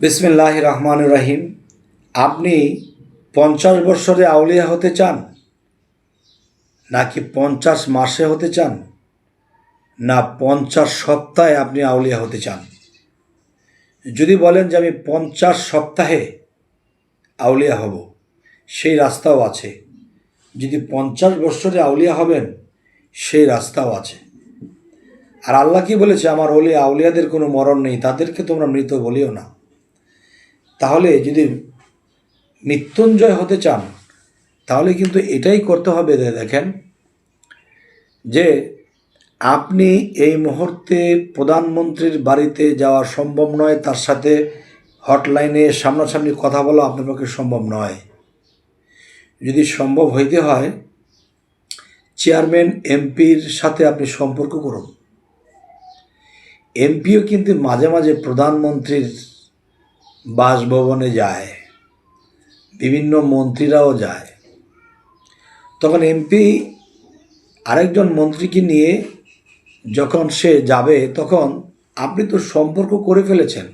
বিসমিল্লাহ রহমান রাহিম। আপনি পঞ্চাশ বৎসরে আউলিয়া হতে চান? নাকি পঞ্চাশ মাসে হতে চান? না, পঞ্চাশ সপ্তাহে আপনি আউলিয়া হতে চান? যদি বলেন যে আমি পঞ্চাশ সপ্তাহে আউলিয়া হব, সেই রাস্তাও আছে। যদি পঞ্চাশ বৎসরে আউলিয়া হবেন, সেই রাস্তাও আছে। আর আল্লাহ কি বলেছে? আমার অলি আউলিয়াদের কোনো মরণ নেই, তাদেরকে তোমরা মৃত বলিও না। তাহলে যদি মৃত্যুঞ্জয় হতে চান, তাহলে কিন্তু এটাই করতে হবে দেখেন, যে আপনি এই মুহূর্তে প্রধানমন্ত্রীর বাড়িতে যাওয়া সম্ভব নয়, তার সাথে হটলাইনে সামনাসামনি কথা বলা আপনার পক্ষে সম্ভব নয়। যদি সম্ভব হইতে হয়, চেয়ারম্যান, এমপির সাথে আপনি সম্পর্ক করুন। এমপিও কিন্তু মাঝে মাঝে প্রধানমন্ত্রীর বাসভবনে যায়, বিভিন্ন মন্ত্রীরাও যায়। তখন এমপি আরেকজন মন্ত্রীকে নিয়ে যখন সে যাবে, তখন আপনি তো সম্পর্ক করে ফেলেছেন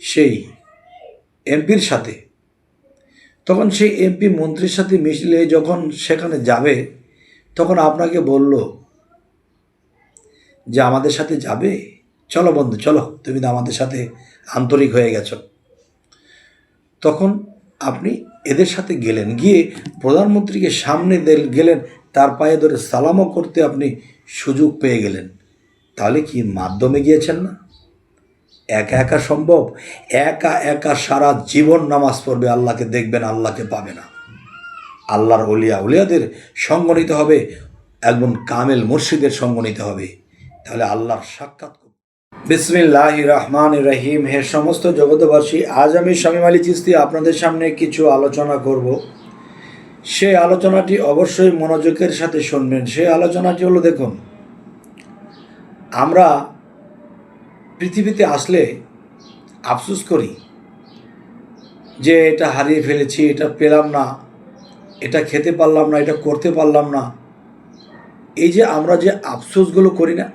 সেই এমপির সাথে। তখন সেই এমপি মন্ত্রীর সাথে মিশলে যখন সেখানে যাবে, তখন আপনাকে বলল যে আমাদের সাথে যাবে? চলো বন্ধু, চলো। তুমি তো আমাদের সাথে আন্তরিক হয়ে গেছো। তখন আপনি এদের সাথে গেলেন। গিয়ে প্রধানমন্ত্রীকে সামনে গেলেন। তার পায়ে ধরে সালামও করতে আপনি সুযোগ পেয়ে গেলেন। তাহলে কি মাধ্যমে গিয়েছেন না? একা একা সম্ভব? একা একা সারা জীবন নামাজ পড়বে, আল্লাহকে দেখবেন, আল্লাহকে পাবে না। আল্লাহর অলিয়া উলিয়াদের সঙ্গ নিতে হবে। একজন কামেল মুর্শিদের সঙ্গ নিতে হবে। তাহলে আল্লাহর সাক্ষাৎ। বিসমিল্লাহ রহমান রহিম হে সমস্ত জগতবাসী আজ আমি শামীম আলী চিস্তি আপনাদের সামনে কিছু আলোচনা করব। সে আলোচনাটি অবশ্যই মনোযোগের সাথে শুনবেন। সেই আলোচনাটি হলো, দেখুন, আমরা পৃথিবীতে আসলে আফসোস করি যে এটা হারিয়ে ফেলেছি, এটা পেলাম না, এটা খেতে পারলাম না, এটা করতে পারলাম না। এই যে আমরা যে আফসোসগুলো করি না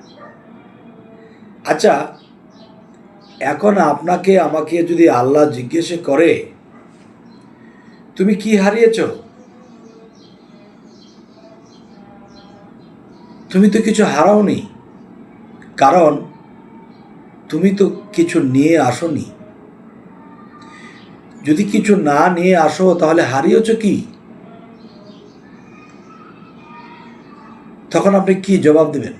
আচ্ছা এখন আপনাকে আমাকে যদি আল্লাহ জিজ্ঞেস করে, তুমি কি হারিয়েছ? তুমি তো কিছু হারাওনি, কারণ তুমি তো কিছু নিয়ে আসোনি। যদি কিছু না নিয়ে আসো, তাহলে হারিয়েছ কি? তখন আপনি কি জবাব দেবেন?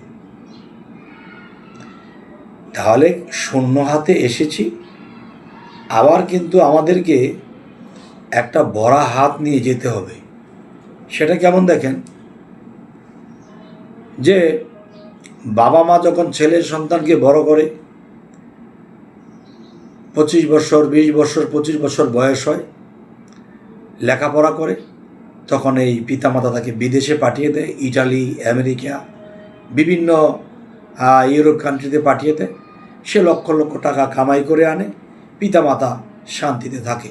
তাহলে শূন্য হাতে এসেছি। আবার কিন্তু আমাদেরকে একটা বড়া হাত নিয়ে যেতে হবে। সেটা কেমন দেখেন? যে বাবা মা যখন ছেলের সন্তানকে বড় করে, পঁচিশ বছর, বিশ বছর, পঁচিশ বছর বয়স হয়, লেখাপড়া করে, তখন এই পিতামাতা তাকে বিদেশে পাঠিয়ে দেয়, ইটালি, আমেরিকা, বিভিন্ন ইউরোপ কান্ট্রিতে পাঠিয়ে দেয়। সে লক্ষ লক্ষ টাকা কামাই করে আনে, পিতামাতা শান্তিতে থাকে।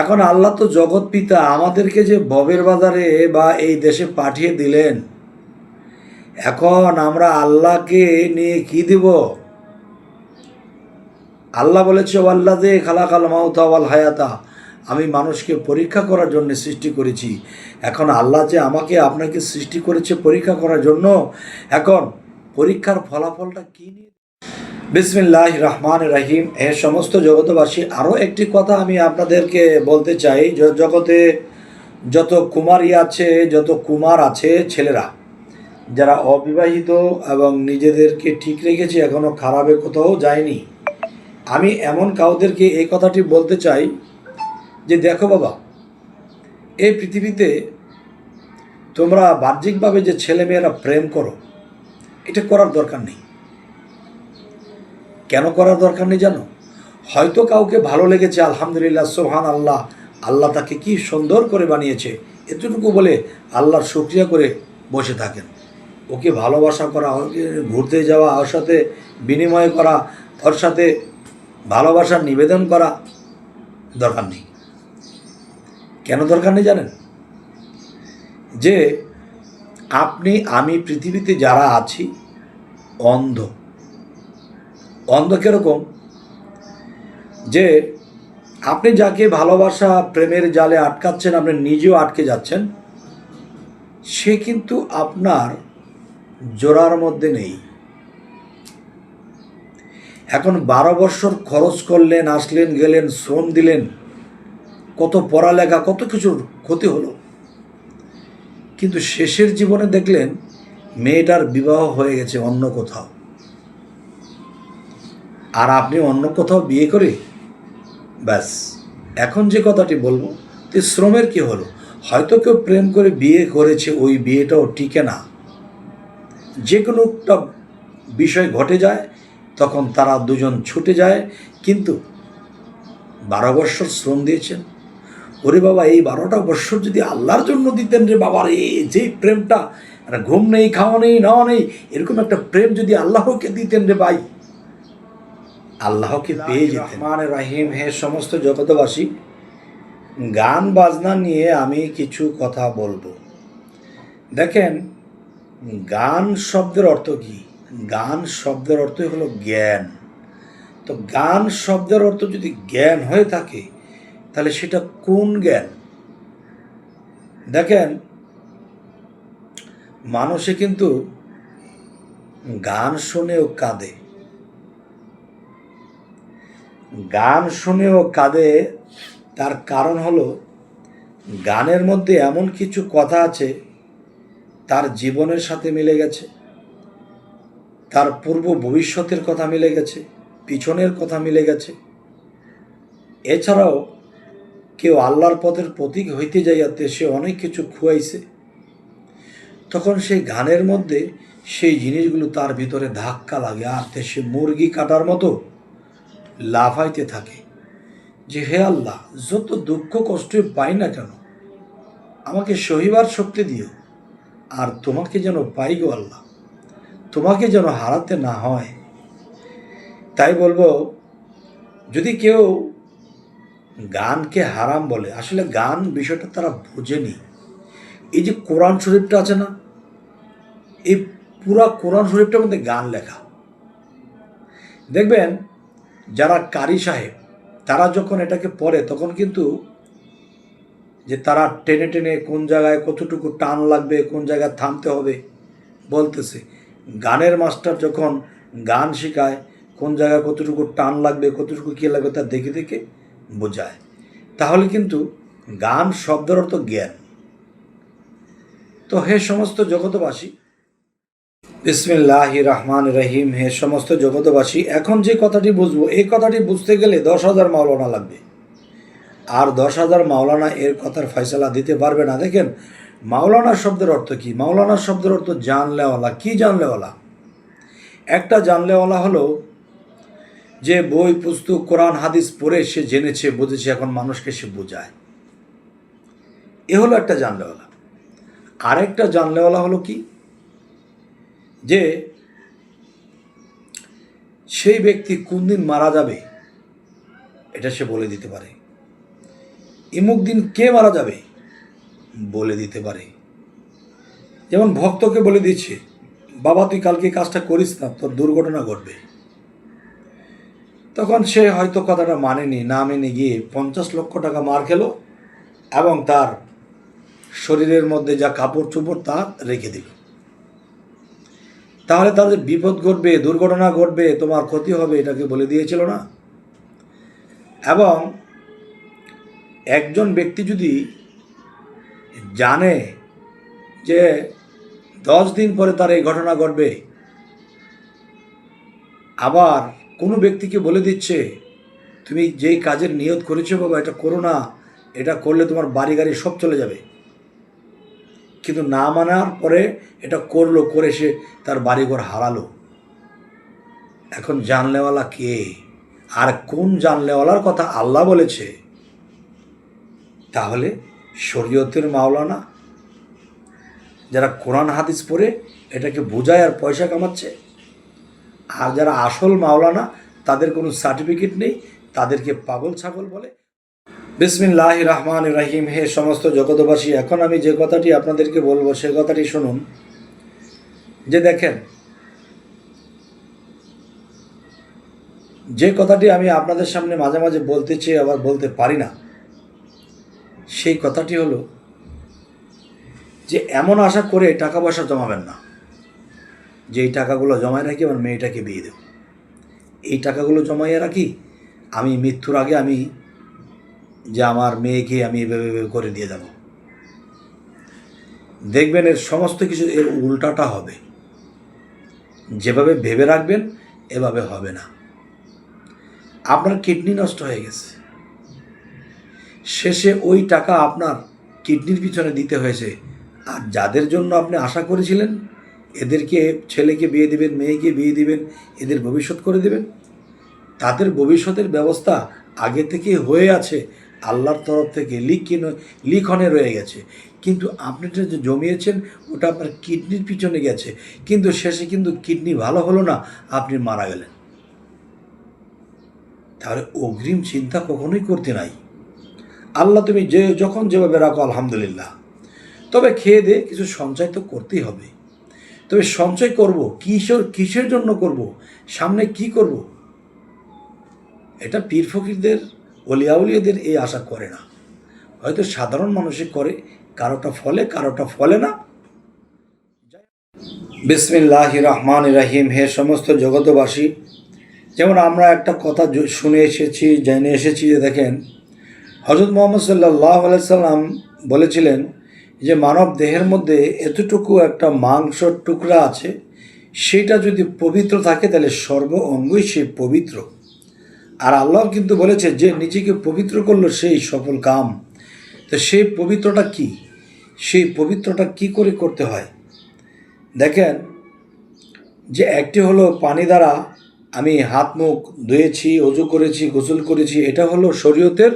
এখন আল্লাহ তো জগৎ পিতা আমাদেরকে যে ববের বাজারে বা এই দেশে পাঠিয়ে দিলেন, এখন আমরা আল্লাহকে নিয়ে কি দিব? আল্লাহ বলেছে আল্লাহ দে খালাকাল মাউতা ওয়াল হায়াতা আমি মানুষকে পরীক্ষা করার জন্য সৃষ্টি করেছি। এখন আল্লাহ যে আমাকে, আপনাকে সৃষ্টি করেছে পরীক্ষা করার জন্য, এখন পরীক্ষার ফলাফলটা কি নিয়ে বিসমিল্লাহ রহমান রাহিম এ সমস্ত জগতবাসী আরও একটি কথা আমি আপনাদেরকে বলতে চাই। জগতে যত কুমারী আছে, যত কুমার আছে ছেলেরা, যারা অবিবাহিত এবং নিজেদেরকে ঠিক রেখেছে এখনও খারাপে কোথাও যায়নি। আমি এমন কাউদেরকে এই কথাটি বলতে চাই যে, দেখো বাবা, এই পৃথিবীতে তোমরা বাহ্যিকভাবে যে ছেলেমেয়েরা প্রেম করো, এটা করার দরকার নেই। কেন করার দরকার নেই জানো? হয়তো কাউকে ভালো লেগেছে, আলহামদুলিল্লাহ সোহান আল্লাহ আল্লাহ তাকে কি সুন্দর করে বানিয়েছে, এতটুকু বলে আল্লাহর শুক্রিয়া করে বসে থাকেন। ওকে ভালোবাসা করা, ওকে ঘুরতে যাওয়া, ওর সাথে বিনিময় করা, ওর সাথে ভালোবাসার নিবেদন করা দরকার নেই। কেন দরকার নেই জানেন? যে আপনি, আমি পৃথিবীতে যারা আছি, অন্ধ। অন্ধ কীরকম? যে আপনি যাকে ভালোবাসা প্রেমের জালে আটকাচ্ছেন, আপনি নিজেও আটকে যাচ্ছেন, সে কিন্তু আপনার জোড়ার মধ্যে নেই। এখন বারো বছর খরচ করলেন, আসলেন, গেলেন, শ্রম দিলেন, কত পড়ালেখা, কত কিছুর ক্ষতি হলো। কিন্তু শেষের জীবনে দেখলেন, মেয়েটার বিবাহ হয়ে গেছে অন্য কোথাও। আর আপনি অন্য কোথাও বিয়ে করে? ব্যাস। এখন যে কথাটি বলব যে শ্রমের কি হলো? হয়তো কেউ প্রেম করে বিয়ে করেছে, ওই বিয়েটাও টিকে না। যে কোনো একটা বিষয় ঘটে যায়, তখন তারা দুজন ছুটে যায়, কিন্তু বারো বৎসর শ্রম দিয়েছেন। ওরে বাবা, এই বারোটা বৎসর যদি আল্লাহর জন্য দিতেন রে বাবার এই যে প্রেমটা ঘুম নেই, খাওয়া নেই নাওয়া নেই, এরকম একটা প্রেম যদি আল্লাহকে দিতেন রে ভাই। আল্লাহকে পেয়ে যেতেন। রহমান রাহিম। হে সমস্ত জগতবাসী গান বাজনা নিয়ে আমি কিছু কথা বলব। দেখেন গান শব্দের অর্থ কি? গান শব্দের অর্থই হলো জ্ঞান। তো গান শব্দের অর্থ যদি জ্ঞান হয়ে থাকে তাহলে সেটা কোন জ্ঞান? দেখেন মানুষে কিন্তু গান শুনেও কাঁদে। গান শুনেও কাঁদে, তার কারণ হলো, গানের মধ্যে এমন কিছু কথা আছে, তার জীবনের সাথে মিলে গেছে, তার পূর্ব ভবিষ্যতের কথা মিলে গেছে, পিছনের কথা মিলে গেছে। এছাড়াও, কেউ আল্লাহর পথের প্রতীক হইতে যাইয়াতে সে অনেক কিছু খুয়াইছে, তখন সেই গানের মধ্যে সেই জিনিসগুলো তার ভিতরে ধাক্কা লাগে, আর সে মুরগি কাটার মতো লাফাইতে থাকে। যে হে আল্লাহ, যত দুঃখ কষ্ট পাই না কেন, আমাকে সহিবার শক্তি দিও। আর তোমাকে যেন পাই গো আল্লাহ, তোমাকে যেন হারাতে না হয়। তাই বলব, যদি কেউ গানকে হারাম বলে, আসলে গান বিষয়টা তারা বোঝেনি। এই যে কোরআন শরীফটা আছে না, এই পুরা কোরআন শরীফটার মধ্যে গান লেখা। দেখবেন যারা কারি সাহেব, তারা যখন এটাকে পড়ে, তখন কিন্তু যে তারা টেনে টেনে কোন জায়গায় কতটুকু টান লাগবে, কোন জায়গায় থামতে হবে বলতেছে। গানের মাস্টার যখন গান শেখায়, কোন জায়গায় কতটুকু টান লাগবে, কতটুকু কী লাগবে তা দেখে দেখে বোঝায়। তাহলে কিন্তু গান শব্দের অর্থ জ্ঞান। তো হে সমস্ত জগতবাসী বিসমিল্লাহ রহমান রহিম হে সমস্ত জগতবাসী এখন যে কথাটি বুঝব, এই কথাটি বুঝতে গেলে দশ হাজার মাওলানা লাগবে। আর দশ হাজার মাওলানা এর কথার ফয়সলা দিতে পারবে না। দেখেন মাওলানা শব্দের অর্থ কি? মাওলানা শব্দের অর্থ জানলেওয়ালা। কি জানলেওয়ালা? একটা জানলেওয়ালা হলো যে বই, পুস্তক, কোরআন, হাদিস পড়ে সে জেনেছে, বুঝেছে, এখন মানুষকে সে বোঝায়। এ হলো একটা জানলেওয়ালা। আরেকটা জানলেওয়ালা হলো কি? যে সেই ব্যক্তি কোন দিন মারা যাবে, এটা সে বলে দিতে পারে। ইমুক দিন কে মারা যাবে, বলে দিতে পারে। যেমন ভক্তকে বলে দিচ্ছে, বাবা, তুই কালকে কাজটা করিস না, তোর দুর্ঘটনা ঘটবে। তখন সে হয়তো কথাটা মানেনি, না মেনে গিয়ে পঞ্চাশ লক্ষ টাকা মার খেলো এবং তার শরীরের মধ্যে যা কাপড় চোপড়, তা রেখে দিল। তাহলে তাদের বিপদ ঘটবে, দুর্ঘটনা ঘটবে, তোমার ক্ষতি হবে, এটাকে বলে দিয়েছিল না? এবং একজন ব্যক্তি যদি জানে যে দশ দিন পরে তার এই ঘটনা ঘটবে, আবার কোনো ব্যক্তিকে বলে দিচ্ছে, তুমি যেই কাজের নিয়ত করেছ বাবা, এটা করো না, এটা করলে তোমার বাড়ি গাড়ি সব চলে যাবে। কিন্তু না মানার পরে এটা করল, করে সে তার বাড়িঘর হারালো। এখন জানলেওয়ালা কে? আর কোন জানলেওয়ালার কথা আল্লাহ বলেছে? তাহলে শরীয়তের মাওলানা, যারা কোরআন হাদিস পড়ে এটাকে বোঝায় আর পয়সা কামাচ্ছে, আর যারা আসল মাওলানা, তাদের কোনো সার্টিফিকেট নেই, তাদেরকে পাগল ছাগল বলে বিসমিল্লাহ রহমান রাহিম। হে সমস্ত জগতবাসী এখন আমি যে কথাটি আপনাদেরকে বলব, সে কথাটি শুনুন। যে দেখেন, যে কথাটি আমি আপনাদের সামনে মাঝে মাঝে বলতে চেয়ে আবার বলতে পারি না, সেই কথাটি হলো যে, এমন আশা করে টাকা পয়সা জমাবেন না, যে এই টাকাগুলো জমায় রাখি আমার মেয়েটাকে বিয়ে দেব। এই টাকাগুলো জমাইয়ে রাখি, আমি মৃত্যুর আগে আমি যে আমার মেয়েকে আমি এভাবে করে দিয়ে যাব। দেখবেন এর সমস্ত কিছু এর উল্টাটা হবে। যেভাবে ভেবে রাখবেন, এভাবে হবে না। আপনার কিডনি নষ্ট হয়ে গেছে। শেষে ওই টাকা আপনার কিডনির পিছনে দিতে হয়েছে। আর যাদের জন্য আপনি আশা করেছিলেন, এদেরকে, ছেলেকে বিয়ে দিবেন, মেয়েকে বিয়ে দিবেন, এদের ভবিষ্যৎ করে দেবেন, তাদের ভবিষ্যতের ব্যবস্থা আগে থেকে হয়ে আছে। আল্লাহর তরফ থেকে লিখিন, লিখনে রয়ে গেছে। কিন্তু আপনি যে জমিয়েছেন, ওটা আপনার কিডনির পিছনে গেছে। কিন্তু শেষে কিন্তু কিডনি ভালো হলো না, আপনি মারা গেলেন। তাহলে অগ্রিম চিন্তা কখনোই করতে নাই। আল্লাহ তুমি যে যখন যেভাবে রাখো, আলহামদুলিল্লাহ। তবে খেয়ে দিয়ে কিছু সঞ্চয় তো করতেই হবে। তবে সঞ্চয় করব, কিসের কিসের জন্য করব? সামনে কি করব? এটা পীর ফকিরদের অলিয়াউলিয়াদের এই আশা করে না। হয়তো সাধারণ মানুষই করে, কারোটা ফলে কারোটা ফলে না। বিসমিল্লাহ রহমান রাহিম, হে সমস্ত জগতবাসী যেমন আমরা একটা কথা শুনে এসেছি, জেনে এসেছি যে দেখেন হজরত মোহাম্মদ সাল্লাহ সাল্লাম বলেছিলেন যে মানব দেহের মধ্যে এতটুকু একটা মাংসর টুকরা আছে, সেটা যদি পবিত্র থাকে তাহলে সর্ব অঙ্গই সে পবিত্র। আর আল্লাহ কিন্তু বলেছে যে নিজেকে পবিত্র করল সেই সফল কাম। তো সেই পবিত্রটা কি? সেই পবিত্রটা কি করে করতে হয়? দেখেন, যে একটি হলো পানি দ্বারা আমি হাত মুখ ধুয়েছি, অজু করেছি, গোসল করেছি, এটা হলো শরীয়তের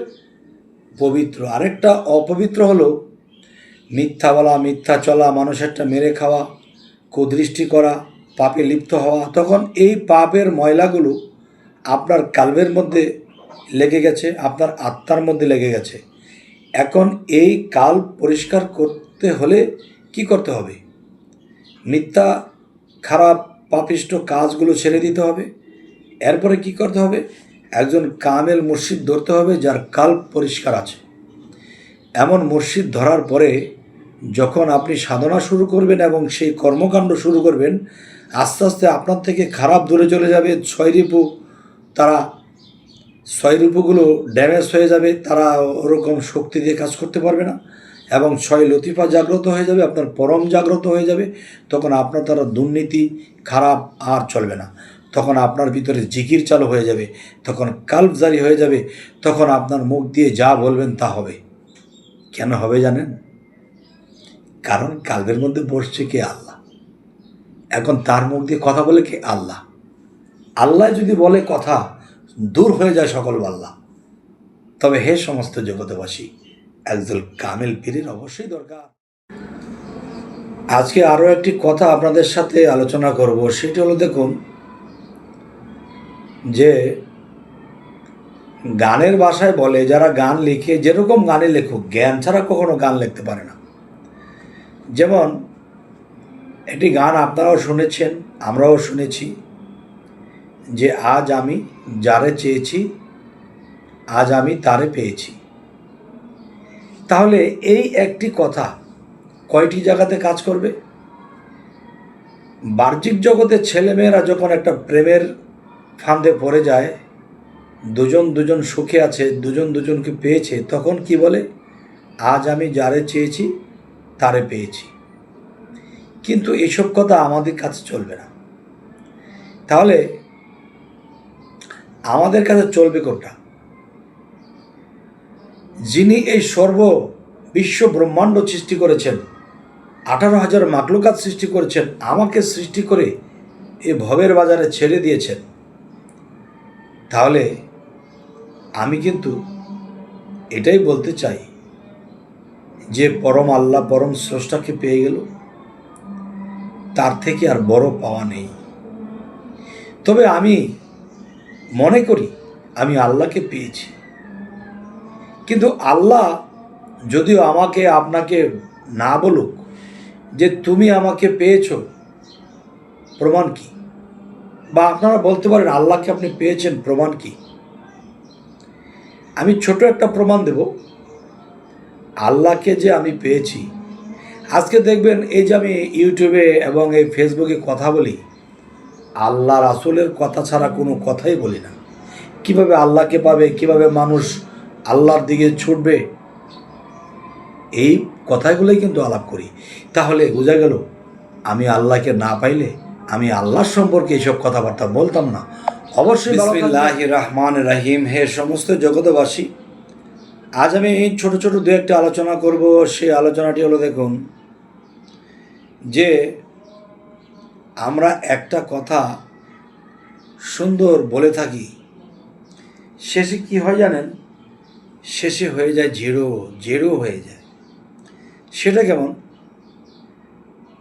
পবিত্র। আরেকটা অপবিত্র হলো মিথ্যা বলা, মিথ্যা চলা, মানুষেরটা মেরে খাওয়া, কুদৃষ্টি করা, পাপে লিপ্ত হওয়া। তখন এই পাপের ময়লাগুলো আপনার কালবের মধ্যে লেগে গেছে, আপনার আত্মার মধ্যে লেগে গেছে। এখন এই কাল পরিষ্কার করতে হলে কি করতে হবে? মিথ্যা, খারাপ, পাপিষ্ট কাজগুলো ছেড়ে দিতে হবে। এরপরে কি করতে হবে? একজন কামেল মুর্শিদ ধরতে হবে যার কাল পরিষ্কার আছে। এমন মুর্শিদ ধরার পরে যখন আপনি সাধনা শুরু করবেন এবং সেই কর্মকাণ্ড শুরু করবেন, আস্তে আস্তে আপনার থেকে খারাপ দূরে চলে যাবে, ছয় রিপু তারা ছয় রূপগুলো ড্যামেজ হয়ে যাবে, তারা ওরকম শক্তি দিয়ে কাজ করতে পারবে না এবং ছয় লতিফা জাগ্রত হয়ে যাবে, আপনার পরম জাগ্রত হয়ে যাবে, তখন আপনার দ্বারা দুর্নীতি, খারাপ আর চলবে না। তখন আপনার ভিতরে জিকির চালু হয়ে যাবে, তখন কাল্প জারি হয়ে যাবে, তখন আপনার মুখ দিয়ে যা বলবেন তা হবে। কেন হবে জানেন? কারণ কালবের মধ্যে বসছে কে? আল্লাহ। এখন তার মুখ দিয়ে কথা বলে কে? আল্লাহ। আল্লাহ যদি বলে কথা, দূর হয়ে যায় সকল বাল্লা। তবে হে সমস্ত জগতবাসী একজন কামেল পীরের অবশ্যই দরকার। আজকে আরও একটি কথা আপনাদের সাথে আলোচনা করব, সেটি হলো দেখুন যে, গানের ভাষায় বলে, যারা গান লিখে, যেরকম গানে লেখুক, জ্ঞান ছাড়া কখনো গান লিখতে পারে না। যেমন, একটি গান আপনারাও শুনেছেন, আমরাও শুনেছি। যে আজ আমি যারে চেয়েছি, আজ আমি তারে পেয়েছি। তাহলে এই একটি কথা কয়টি জায়গাতে কাজ করবে? বাহ্যিক জগতে ছেলেমেয়েরা যখন একটা প্রেমের ফান্দে পড়ে যায়, দুজন দুজন সুখে আছে, দুজন দুজনকে পেয়েছে, তখন কি বলে? আজ আমি যারে চেয়েছি, তারে পেয়েছি। কিন্তু এসব কথা আমাদের কাছে চলবে না। তাহলে আমাদের কাছে চলবে কোনটা? যিনি এই সর্ব বিশ্ব ব্রহ্মাণ্ড সৃষ্টি করেছেন, আঠারো হাজার মাকলুকাত সৃষ্টি করেছেন, আমাকে সৃষ্টি করে এ ভবের বাজারে ছেড়ে দিয়েছেন। তাহলে আমি কিন্তু এটাই বলতে চাই যে পরম আল্লাহ, পরম স্রষ্টাকে পেয়ে গেল। তার থেকে আর বড় পাওয়া নেই। তবে আমি মনে করি আমি আল্লাহকে পেয়েছি। কিন্তু আল্লাহ যদিও আমাকে, আপনাকে না বলুক যে তুমি আমাকে পেয়েছ, প্রমাণ কি? বা আপনারা বলতে পারেন আল্লাহকে আপনি পেয়েছেন, প্রমাণ কি? আমি ছোট একটা প্রমাণ দেব। আল্লাহকে যে আমি পেয়েছি, আজকে দেখবেন এই যে আমি ইউটিউবে এবং এই ফেসবুকে কথা বলি আল্লাহ রাসুলের কথা ছাড়া কোনো কথাই বলি না। কীভাবে আল্লাহকে পাবে, কীভাবে মানুষ আল্লাহর দিকে ছুটবে, এই কথাগুলোই কিন্তু আলাপ করি। তাহলে বোঝা গেল, আমি আল্লাহকে না পাইলে আমি আল্লাহর সম্পর্কে এইসব কথাবার্তা বলতাম না। অবশ্যই রহমান রাহিম। হে সমস্ত জগতবাসী আজ আমি ছোট ছোট দু একটা আলোচনা করব। সেই আলোচনাটি হলো দেখুন, যে আমরা একটা কথা সুন্দর বলে থাকি। শেষে কি হয় জানেন? শেষে হয়ে যায় জেরো জেরো হয়ে যায়। সেটা কেমন?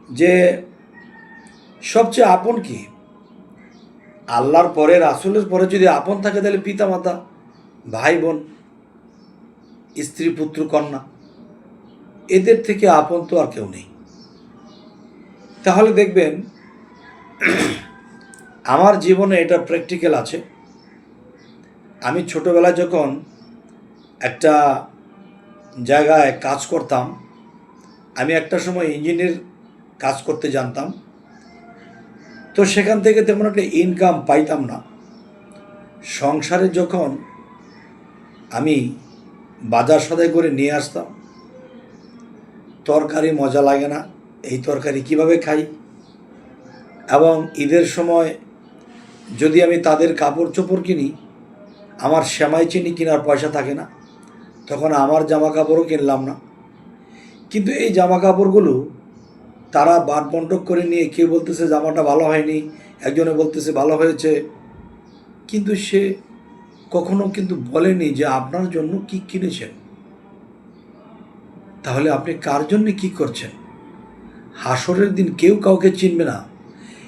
যে সবচেয়ে আপন কি? আল্লাহর পরে, রাসুলের পরে যদি আপন থাকে তাহলে পিতা মাতা ভাই বোন স্ত্রী, পুত্র, কন্যা, এদের থেকে আপন তো আর কেউ নেই। তাহলে দেখবেন আমার জীবনে এটা প্র্যাকটিক্যাল আছে। আমি ছোটোবেলায় যখন একটা জায়গায় কাজ করতাম, আমি একটা সময় ইঞ্জিনের কাজ করতে জানতাম। তো সেখান থেকে তেমন একটা ইনকাম পাইতাম না। সংসারে যখন আমি বাজার সদাই করে নিয়ে আসতাম, তরকারি মজা লাগে না, এই তরকারি কীভাবে খাই? এবং ঈদের সময় যদি আমি তাদের কাপড় চোপড় কিনি, আমার সেমাই চিনি কেনার পয়সা থাকে না, তখন আমার জামা কাপড়ও কিনলাম না। কিন্তু এই জামা কাপড়গুলো তারা বাট বন্টক করে নিয়ে কেউ বলতেছে, জামাটা ভালো হয়নি। একজনে বলতেছে, ভালো হয়েছে। কিন্তু সে কখনো কিন্তু বলেনি যে, আপনার জন্য কি কিনেছেন? তাহলে আপনি কার জন্য কি করছেন? হাসরের দিন কেউ কাউকে চিনবে না।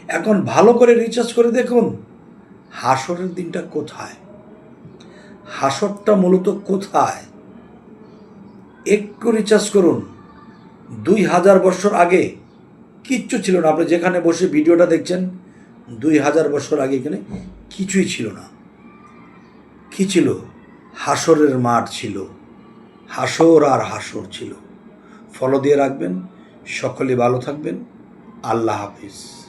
এখন ভালো করে রিচার্জ করে দেখুন। হাসরের দিনটা কোথায়? হাসরটা মূলত কোথায়? একটু রিচার্জ করুন। দুই হাজার বছর আগে কিচ্ছু ছিল না। আপনি যেখানে বসে ভিডিওটা দেখছেন, দুই হাজার বছর আগে এখানে কিছুই ছিল না। কি ছিল? হাসরের মাঠ ছিল। হাসর আর হাসর ছিল। ফলো দিয়ে রাখবেন। সকলে ভালো থাকবেন। আল্লাহ হাফিজ।